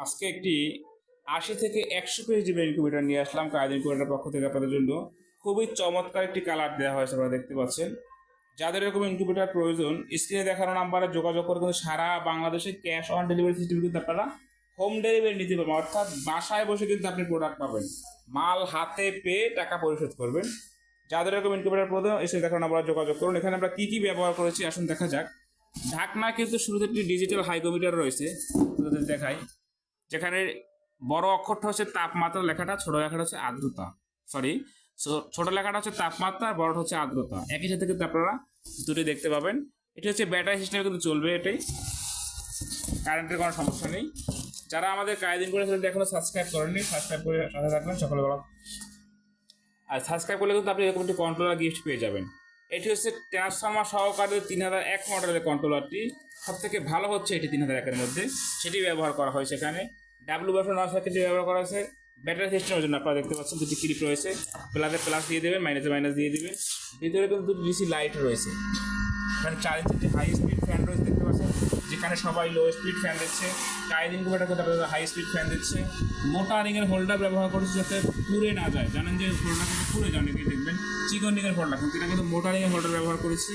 আজকে একটি আশি থেকে একশো পেজ ডিমের ইনকিউবেটার নিয়ে আসলাম কায়দ ইনকিউবেটার পক্ষ থেকে আপনাদের জন্য। খুবই চমৎকার একটি কালার দেওয়া হয়েছে আপনারা দেখতে পাচ্ছেন। যাদের এরকম ইনকিউবেটার প্রয়োজন স্ক্রিনে দেখানো নাম্বারে যোগাযোগ করে কিন্তু সারা বাংলাদেশে ক্যাশ অন ডেলিভারি সিস্টেম কিন্তু আপনারা হোম ডেলিভারি নিতে পারবেন। অর্থাৎ বাসায় বসে কিন্তু আপনি প্রোডাক্ট পাবেন। মাল হাতে পেয়ে টাকা পরিশোধ করবেন। যাদের এরকম ইনকিউবেটার প্রয়োজন স্ক্রিনে দেখানো নাম্বারে যোগাযোগ করুন। এখানে আমরা কী কী ব্যবহার করেছি, আসুন দেখা যাক। ঢাকনা কিন্তু শুরুতে একটি ডিজিটাল হাইকোমিটার রয়েছে। দেখাই। যেখানে বড় অক্ষরটা হচ্ছে তাপমাত্রা, লেখাটা ছোট লেখাটা হচ্ছে আর্দ্রতা। সরি ছোট লেখাটা হচ্ছে তাপমাত্রা আর বড়টা হচ্ছে আর্দ্রতা। একই সাথে কিন্তু আপনারা দুটি দেখতে পাবেন। এটি হচ্ছে ব্যাটারি সিস্টেমে কিন্তু চলবে এটাই। কারেন্টের কোনো সমস্যা নেই। যারা আমাদের কায়দিন করে সেটা এখনও সাবস্ক্রাইব করেননি সাবস্ক্রাইব করে সাথে থাকবেন। সকালবেলা আর সাবস্ক্রাইব করলে কিন্তু আপনি এরকম একটি কন্ট্রোলার গিফট পেয়ে যাবেন। এটি হচ্ছে ট্রান্সফর্মার সহকারে তিন হাজার এক মডেলের কন্ট্রোলারটি সব থেকে ভালো হচ্ছে এটি তিন হাজার একের মধ্যে। সেটি ব্যবহার করা হয়েছে এখানে। ডাব্লু বাফ নয় সার্কিটটি ব্যবহার করা হয়েছে। ব্যাটারি সিস্টেমের জন্য আপনারা দেখতে পাচ্ছেন দুটি ক্লিপ রয়েছে। প্লাসে প্লাস দিয়ে দেবেন মাইনাসে মাইনাস দিয়ে দেবেন ভিতরে কিন্তু দুটি ডিসি লাইট রয়েছে। এখানে চার ইঞ্চি হাই স্পিড ফ্যান রয়েছে, দেখতে পাচ্ছেন? যেখানে সবাই লো স্পিড ফ্যান দিচ্ছে। কাইদ ইনকুবেটার কিন্তু আপনাদের হাই স্পিড ফ্যান দিচ্ছে। মোটা রিংয়ের হোল্ডার ব্যবহার করেছে যাতে পুড়ে না যায়। জানেন যে হোল্ডার কিন্তু পুড়ে যায় অনেকে দেখবেন। চিকন রিংয়ের হোল্ডার কিন্তু এটা কিন্তু মোটা রিংয়ের হোল্ডার ব্যবহার করেছি।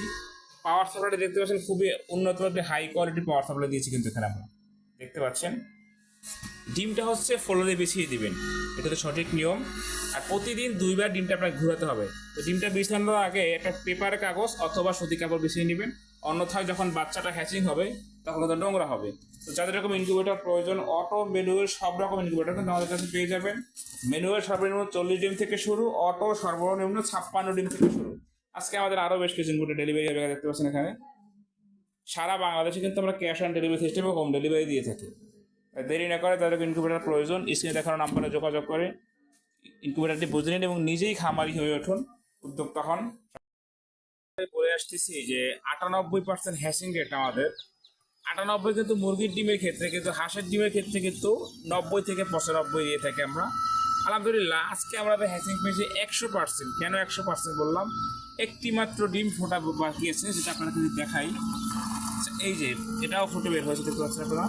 পাওয়ার সাপ্লাইটা দেখতে পাচ্ছেন খুবই উন্নত হাই কোয়ালিটি পাওয়ার সাপ্লাই দিয়েছি কিন্তু এখানে আমরা। দেখতে পাচ্ছেন? ডিমটা হচ্ছে ফ্লোরে বিছিয়ে দিবেন। এটা তো সঠিক নিয়ম। আর প্রতিদিন দুইবার ডিমটা আপনাকে ঘুরাতে হবে। তো ডিমটা বিছানোর আগে একটা পেপার, কাগজ অথবা সুতি কাপড় বিছিয়ে নেবেন। অন্যথায় যখন বাচ্চাটা হ্যাচিং হবে, তখন তো নোংরা হবে। তো যাদের এরকম ইনকিউবেটর প্রয়োজন অটো ম্যানুয়াল সব রকম ইনকিউবেটর কিন্তু আমাদের কাছে পেয়ে যাবেন। ম্যানুয়াল সর্বনিম্ন চল্লিশ ডিম থেকে শুরু অটো সর্বনিম্ন ছাপ্পান্ন ডিম থেকে শুরু। আজকে আমাদের আরও বেশ কিছু ইনকিউবেটর ডেলিভারি হবে, দেখতে পাচ্ছেন এখানে। সারা বাংলাদেশে কিন্তু আমরা ক্যাশ অন ডেলিভারি সিস্টেমে হোম ডেলিভারি দিয়ে থাকি। দেরি না করে তাদের ইনকিউবেটার প্রয়োজন। স্ক্রিনে দেখানো নাম্বারে যোগাযোগ করে। ইনকিউবেটারটি বুঝে নিন এবং নিজেই খামারি হয়ে উঠুন। উদ্যোক্তা হন। বলে আসতেছি যে, আটানব্বই পার্সেন্ট হ্যাসিং রেট আমাদের। আটানব্বই কিন্তু মুরগির ডিমের ক্ষেত্রে কিন্তু, হাঁসের ডিমের ক্ষেত্রে কিন্তু নব্বই থেকে পঁচানব্বই দিয়ে থাকি আমরা। আলহামদুলিল্লাহ, আজকে আমাদের হ্যাসিং পেয়েছি একশো পার্সেন্ট কেন একশো পার্সেন্ট বললাম? একটি মাত্র ডিম ফোটা বাকি আছে যেটা আপনারা দেখাই। এই যে, এটাও ফুটে বের হয়েছে, দেখতে পাচ্ছেন আপনারা।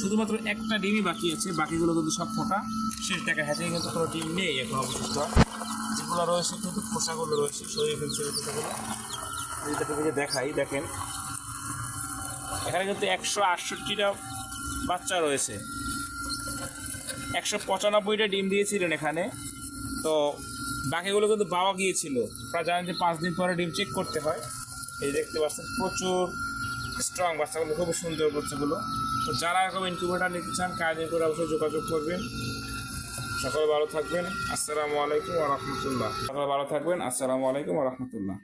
শুধুমাত্র একটা ডিমই বাকি আছে, বাকিগুলো কিন্তু সব ফোটা। শেষ দেখা হ্যাচিং কিন্তু কোনো ডিম নেই এখন অবশিষ্ট। যেগুলো রয়েছে কিন্তু খোসাগুলো রয়েছে, সরিয়ে ফেলছে খোসাগুলো। এটা দেখাই, দেখেন। এখানে কিন্তু একশো আটষট্টিটা বাচ্চা রয়েছে। একশো পঁচানব্বইটা ডিম দিয়েছিলেন এখানে। তো বাকিগুলো কিন্তু পাওয়া গিয়েছিল। আপনারা জানেন যে পাঁচ দিন পরে ডিম চেক করতে হয়। এই দেখতে পাচ্ছেন, প্রচুর স্ট্রং বাচ্চাগুলো খুব সুন্দর বাচ্চাগুলো। তো যারা এরকম ইনকিউবেটার নিতে চান, কাজ করে অবশ্যই যোগাযোগ করবেন। সকাল ভালো থাকবেন। আসসালামু আলাইকুম রহমতুল্লাহ। সকাল ভালো থাকবেন। আসসালামু আলাইকুম রহমতুল্লাহ।